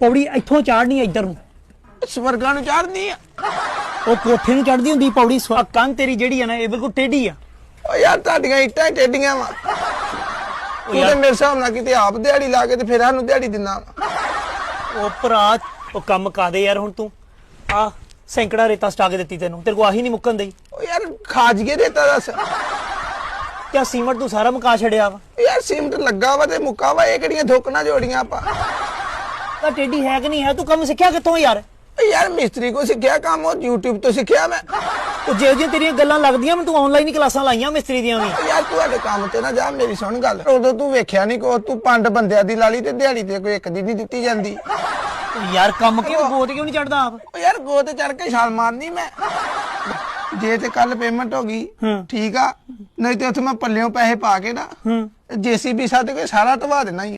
ਪੌੜੀ ਇੱਥੋਂ ਚਾੜਨੀ ਆ ਇੱਧਰ ਨੂੰ। ਸਵਰਗਾਂ ਨੂੰ ਚੜਨੀ ਆ। ਉਹ ਕੋਠੇ ਨੂੰ ਚੜਦੀ ਹੁੰਦੀ ਪੌੜੀ ਸਵਾ ਕੰਨ ਤੇਰੀ ਜਿਹੜੀ ਆ ਨਾ ਇਹ ਬਿਲਕੁਲ ਟੇਢੀ ਆ। ਓ ਯਾਰ ਤੁਹਾਡੀਆਂ ਇੱਟਾਂ ਹੀ ਟੇਡੀਆਂ ਵਾ। ਤੂੰ ਤੇ ਮੇਰੇ ਹਿਸਾਬ ਨਾਲ ਕਿਤੇ ਆਪ ਦਿਹਾੜੀ ਲਾ ਕੇ ਤੇ ਫਿਰ ਸਾਨੂੰ ਦਿਹਾੜੀ ਦਿੰਦਾ ਵਾ। ਉਹ ਭਰਾ ਉਹ ਕੰਮ ਕਾਦੇ ਯਾਰ ਹੁਣ ਤੂੰ? ਆ ਸੈਂਕੜਾ ਰੇਤਾ ਸਟਾ ਕੇ ਦਿੱਤੀ ਤੈਨੂੰ ਤੇਰੇ ਕੋ ਆਹੀ ਨਹੀਂ ਮੁੱਕਣ ਦਈ। ਓ ਯਾਰ ਖਾਜ ਕੇ ਦੇਤਾ ਦੱਸ। ਕਿਆ ਸੀਮਟ ਤੂੰ ਸਾਰਾ ਮੁਕਾ ਛੜਿਆ ਵਾ? ਯਾਰ ਸੀਮਟ ਲੱਗਾ ਵਾ ਤੇ ਮੁੱਕਾ ਵਾ ਇਹ ਕਿਹੜੀਆਂ ਧੋਕਣਾ ਜੋੜੀਆਂ ਆਪਾਂ? ਤਾਂ ਟੇਢੀ ਹੈ ਕਿ ਨਹੀਂ ਹੈ? ਤੂੰ ਕੰਮ ਸਿੱਖਿਆ ਕਿੱਥੋਂ ਯਾਰ? ਯਾਰ ਮਿਸਤਰੀ ਕੋ ਸਿੱਖਿਆ ਕੰਮ ਉਹ YouTube ਤੋਂ ਸਿੱਖਿਆ ਮੈਂ। ਉਹ ਜਿਹੋ ਜਿਹੀਆਂ ਤੇਰੀਆਂ ਗੱਲਾਂ ਲੱਗਦੀਆਂ ਮੈਂ ਤੂੰ ਆਨਲਾਈਨ ਹੀ ਕਲਾਸਾਂ ਲਾਈਆਂ ਮਿਸਤਰੀ ਦੀਆਂ ਵੀ। ਯਾਰ ਤੁਹਾਡੇ ਕੰਮ ਤੇ ਨਾ ਜਾ ਮੇਰੀ ਸੁਣ ਗੱਲ। ਉਦੋਂ ਤੂੰ ਵੇਖਿਆ ਨਹੀਂ ਕੋ ਤੂੰ ਪੰਡ ਬੰਦਿਆਂ ਦੀ ਲਾਲੀ ਤੇ ਦਿਹਾੜੀ ਤੇ ਕੋਈ ਇੱਕ ਦੀ ਨਹੀਂ ਦਿੱਤੀ ਜਾਂਦੀ। ਉਹ ਯਾਰ ਕੰਮ ਕਿਉਂ ਗੋਤ ਕਿਉਂ ਨਹੀਂ ਚੜਦਾ ਆਪ? ਓ ਯਾਰ ਗੋ ਤੇ ਚੜ ਕੇ ਛਾਲ ਮਾਰਨੀ ਮੈਂ। ਜੇ ਤੇ ਕੱਲ ਪੇਮੈਂਟ ਹੋ ਗਈ ਹੂੰ। ਠੀਕ ਆ ਨਹੀਂ ਤੇ ਉੱਥੇ ਮੈਂ ਪੱਲਿਓਂ ਪੈਸੇ ਪਾ ਕੇ ਨਾ ਹੂੰ। ਜੀਸੀਬੀ ਸੱਦ ਕੇ ਸਾਰਾ ਧਵਾ ਦੇਣਾ ਹੀ